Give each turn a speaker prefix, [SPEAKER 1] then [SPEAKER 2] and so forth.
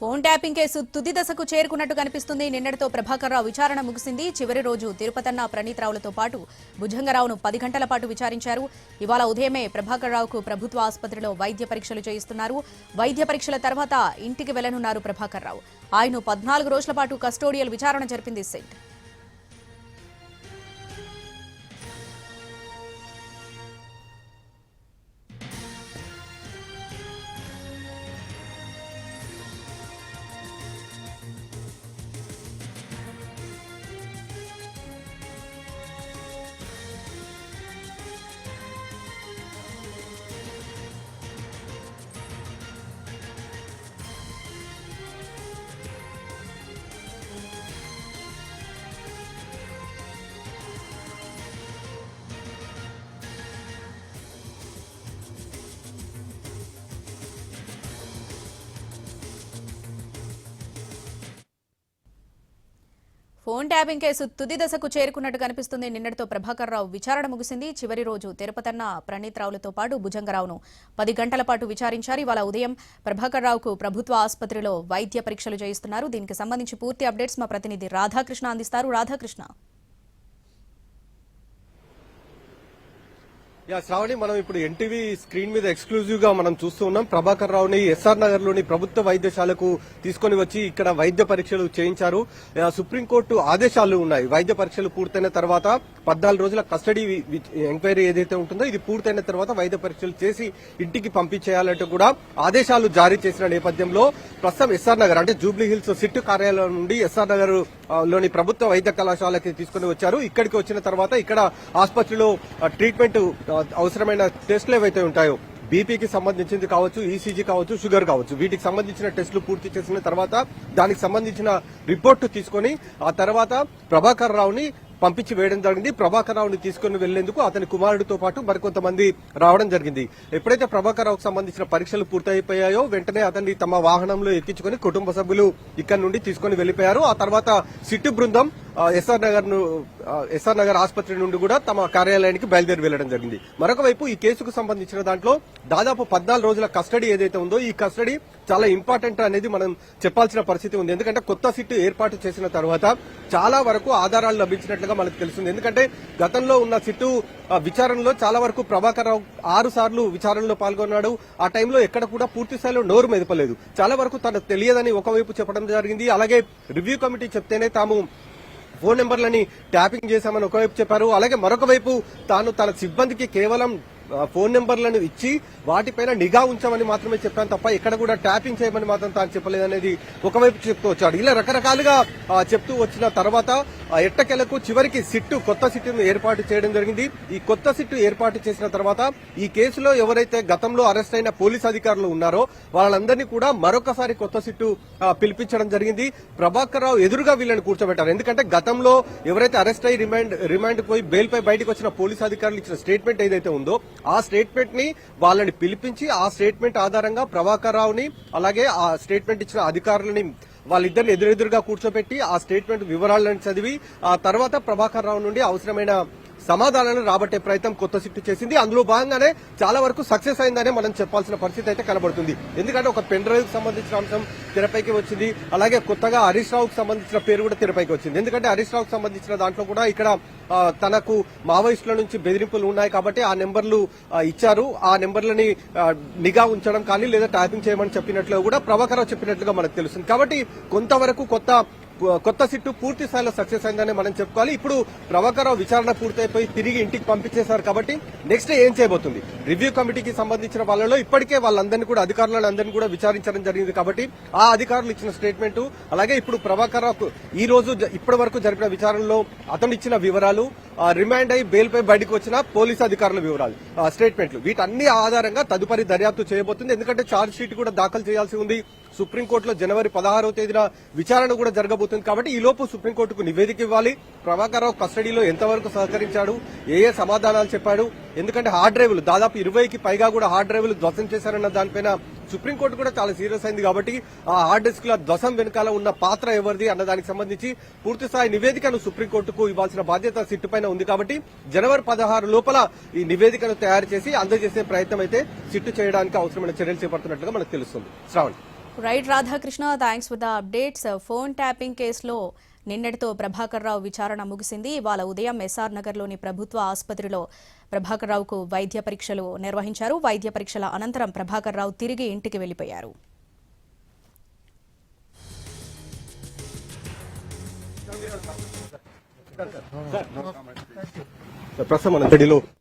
[SPEAKER 1] Phone tapping case తుది దశకు చేరుకున్నట్టు కనిపిస్తుంది. నిన్నటితో ప్రభాకర్ రావు విచారణ ముగిసింది. చివరి రోజు తిరుపతన్న ప్రణీత్రావులతో పాటు భుజంగరావును పది గంటల పాటు విచారించారు. ఇవాళ ఉదయమే ప్రభాకర్ రావుకు ప్రభుత్వ ఆసుపత్రిలో వైద్య పరీక్షలు చేయిస్తున్నారు. వైద్య పరీక్షల తర్వాత ఇంటికి వెళ్ళనున్నారు ప్రభాకర్ రావు. ఆయన పద్నాలుగు రోజుల పాటు కస్టోడియల్ విచారణ జరిపింది సెట్. ఫోన్ ట్యాపింగ్ కేసు తుది దశకు చేరుకున్నట్టు కనిపిస్తుంది. నిన్నటితో ప్రభాకర్ రావు విచారణ ముగిసింది. చివరి రోజు తిరుపతన్న ప్రణీత్ రావులతో పాటు భుజంగరావును పది గంటల పాటు విచారించారు. ఇవాళ ఉదయం ప్రభాకర్ రావుకు ప్రభుత్వ ఆసుపత్రిలో వైద్య పరీక్షలు చేయిస్తున్నారు. దీనికి సంబంధించి పూర్తి అప్డేట్స్ మా ప్రతినిధి రాధాకృష్ణ అందిస్తారు. రాధాకృష్ణ.
[SPEAKER 2] యా శ్రావణి మనం ఇప్పుడు ఎన్టీవీ స్క్రీన్ మీద ఎక్స్క్లూజివ్గా మనం చూస్తూ ఉన్నాం. ప్రభాకర్ రావుని ఎస్ఆర్ నగర్లోని ప్రభుత్వ వైద్యశాలకు తీసుకొని వచ్చి ఇక్కడ వైద్య పరీక్షలు చేయించారు. సుప్రీంకోర్టు ఆదేశాలు ఉన్నాయి. వైద్య పరీక్షలు పూర్తయిన తర్వాత పద్నాలుగు రోజుల కస్టడీ ఎంక్వైరీ ఏదైతే ఉంటుందో ఇది పూర్తయిన తర్వాత వైద్య పరీక్షలు చేసి ఇంటికి పంపించేయాలంటూ కూడా ఆదేశాలు జారీ చేసిన నేపథ్యంలో ప్రస్తుతం ఎస్ఆర్ నగర్ అంటే జూబ్లీ హిల్స్ సిట్ కార్యాలయం నుండి ఎస్ఆర్ నగర్ లోని ప్రభుత్వ వైద్య కళాశాలకి తీసుకుని వచ్చారు. ఇక్కడికి వచ్చిన తర్వాత ఇక్కడ ఆసుపత్రిలో ట్రీట్మెంట్ అవసరమైన టెస్టులు ఏవైతే ఉంటాయో బీపీకి సంబంధించింది కావచ్చు ఈసీజీ కావచ్చు షుగర్ కావచ్చు వీటికి సంబంధించిన టెస్టులు పూర్తి చేసిన తర్వాత దానికి సంబంధించిన రిపోర్టు తీసుకొని ఆ తర్వాత ప్రభాకర్ రావుని పంపించి వేయడం జరిగింది. ప్రభాకర్ రావుని తీసుకుని వెళ్ళేందుకు అతని కుమారుడితో పాటు మరికొంతమంది రావడం జరిగింది. ఎప్పుడైతే ప్రభాకర్ రావుకు సంబంధించిన పరీక్షలు పూర్తయిపోయాయో వెంటనే అతన్ని తమ వాహనంలో ఎక్కించుకొని కుటుంబ సభ్యులు ఇక్కడ నుండి తీసుకొని వెళ్ళిపోయారు ఆ తర్వాత సిట్టు బృందం ఎస్ఆర్ నగర్ను ఎస్ఆర్ నగర్ ఆసుపత్రి నుండి కూడా తమ కార్యాలయానికి బయలుదేరి వెళ్ళడం జరిగింది. మరొక వైపు ఈ కేసుకు సంబంధించిన దాంట్లో దాదాపు పద్నాలుగు రోజుల కస్టడీ ఏదైతే ఉందో ఈ కస్టడీ చాలా ఇంపార్టెంట్ అనేది మనం చెప్పాల్సిన పరిస్థితి ఉంది. ఎందుకంటే కొత్త సిట్టు ఏర్పాటు చేసిన తర్వాత చాలా వరకు ఆధారాలు లభించినట్లుగా మనకు తెలుస్తుంది. ఎందుకంటే గతంలో ఉన్న సిట్టు విచారణలో చాలా వరకు ప్రభాకర్ రావు ఆరు సార్లు విచారణలో పాల్గొన్నాడు. ఆ టైంలో ఎక్కడ కూడా పూర్తి స్థాయిలో నోరు మెదపలేదు. చాలా వరకు తనకు తెలియదని ఒకవైపు చెప్పడం జరిగింది. అలాగే రివ్యూ కమిటీ చెప్తేనే తాము ఫోన్ నెంబర్లని ట్యాపింగ్ చేశామని ఒకవైపు చెప్పారు. అలాగే మరొక వైపు తాను తన సిబ్బందికి కేవలం ఫోన్ నెంబర్లను ఇచ్చి వాటిపైన నిఘా ఉంచామని మాత్రమే చెప్పాను తప్ప ఎక్కడ కూడా ట్యాపింగ్ చేయమని మాత్రం తాను చెప్పలేదనేది ఒకవైపు చెప్తూ వచ్చాడు. ఇలా రకరకాలుగా చెప్తూ వచ్చిన తర్వాత ఎట్టకెలకు చివరికి సిట్టు కొత్త సిట్టును ఏర్పాటు చేయడం జరిగింది. ఈ కొత్త సిట్టు ఏర్పాటు చేసిన తర్వాత ఈ కేసులో ఎవరైతే గతంలో అరెస్ట్ అయిన పోలీస్ అధికారులు ఉన్నారో వాళ్ళందరినీ కూడా మరొకసారి కొత్త సిట్టు పిలిపించడం జరిగింది. ప్రభాకర్ రావు ఎదురుగా వీళ్ళని కూర్చోబెట్టారు. ఎందుకంటే గతంలో ఎవరైతే అరెస్ట్ అయి రిమాండ్ రిమాండ్ పోయి బెయిల్ పై బయటకు వచ్చిన పోలీస్ అధికారులు ఇచ్చిన స్టేట్మెంట్ ఏదైతే ఉందో ఆ స్టేట్మెంట్ని వాళ్ళని పిలిపించి ఆ స్టేట్మెంట్ ఆధారంగా ప్రభాకర్ రావుని అలాగే ఆ స్టేట్మెంట్ ఇచ్చిన అధికారులని వాళ్ళిద్దరిని ఎదురెదురుగా కూర్చోబెట్టి ఆ స్టేట్మెంట్ వివరాలను చదివి ఆ తర్వాత ప్రభాకర్ రావు నుండి అవసరమైన సమాధానాలను రాబట్టే ప్రయత్నం కొత్త సిట్టు చేసింది. అందులో భాగంగానే చాలా వరకు సక్సెస్ అయిందనే మనం చెప్పాల్సిన పరిస్థితి అయితే కనబడుతుంది. ఎందుకంటే ఒక పెన్ డ్రైవ్ సంబంధించిన అంశం తెరపైకి వచ్చింది. అలాగే కొత్తగా హరీష్ రావుకు సంబంధించిన పేరు కూడా తెరపైకి వచ్చింది. ఎందుకంటే హరీష్ రావుకు సంబంధించిన దాంట్లో కూడా ఇక్కడ తనకు మావోయిస్టుల నుంచి బెదిరింపులు ఉన్నాయి కాబట్టి ఆ నెంబర్లు ఇచ్చారు. ఆ నెంబర్లని నిఘా ఉంచడం కానీ లేదా ట్యాపింగ్ చేయమని చెప్పినట్లు కూడా ప్రభాకర్ చెప్పినట్లుగా మనకు తెలుస్తుంది. కాబట్టి కొంతవరకు కొత్త కొత్త సిట్టు పూర్తి స్థాయిలో సక్సెస్ అయిందని మనం చెప్పుకోవాలి. ఇప్పుడు ప్రభాకర్ విచారణ పూర్తయిపోయి తిరిగి ఇంటికి పంపించేశారు కాబట్టి నెక్స్ట్ ఏం చేయబోతుంది? రివ్యూ కమిటీకి సంబంధించిన వాళ్ళలో ఇప్పటికే వాళ్ళందరినీ కూడా అధికారులను అందరినీ కూడా విచారించడం జరిగింది కాబట్టి ఆ అధికారులు ఇచ్చిన స్టేట్మెంట్ అలాగే ఇప్పుడు ప్రభాకర్ ఈ రోజు జ- ఇప్పటి వరకు జరిపిన విచారణలో అతను ఇచ్చిన వివరాలు రిమాండ్ అయి బెయిల్పై బయటకు వచ్చిన పోలీసు అధికారుల వివరాలు స్టేట్మెంట్లు. వీటన్ని ఆధారంగా తదుపరి దర్యాప్తు చేయబోతుంది. ఎందుకంటే ఛార్జ్ షీట్ కూడా దాఖలు చేయాల్సి ఉంది. సుప్రీంకోర్టులో జనవరి పదహారవ తేదీన విచారణ కూడా జరగబోతుంది కాబట్టి ఈ లోపు సుప్రీంకోర్టుకు నివేదిక ఇవ్వాలి. ప్రభాకర్ రావు కస్టడీలో ఎంతవరకు సహకరించాడు? ఏ ఏ సమాధానాలు చెప్పాడు? ఎందుకంటే హార్డ్ డ్రైవ్లు దాదాపు ఇరవైకి పైగా కూడా హార్డ్ డ్రైవ్లు ధ్వసం చేశారన్న దానిపైన సుప్రీంకోర్టు కూడా చాలా సీరియస్ అయింది కాబట్టి ఆ హార్డ్ డిస్క్ ల ధ్వసం వెనకాల ఉన్న పాత్ర ఎవరిది అన్న దానికి సంబంధించి పూర్తి స్థాయి నివేదికను సుప్రీంకోర్టుకు ఇవ్వాల్సిన బాధ్యత సిట్టు పైన ఉంది కాబట్టి జనవరి పదహారు లోపల ఈ నివేదికను తయారు చేసి అందజేసే ప్రయత్నం అయితే సిట్టు చేయడానికి అవసరమైన చర్యలు చేపడుతున్నట్లుగా మనకు తెలుస్తుంది. Shravan.
[SPEAKER 1] Right Radhakrishna thanks for the updates phone tapping కేసులో నిన్నటితో ప్రభాకర్ రావు విచారణ ముగిసింది. ఇవాళ ఉదయం ఎస్ఆర్ నగర్లోని ప్రభుత్వ ఆసుపత్రిలో ప్రభాకర్ రావుకు వైద్య పరీక్షలు నిర్వహించారు. వైద్య పరీక్షల అనంతరం ప్రభాకర్ రావు తిరిగి ఇంటికి వెళ్ళిపోయారు
[SPEAKER 2] ప్రస్తుతం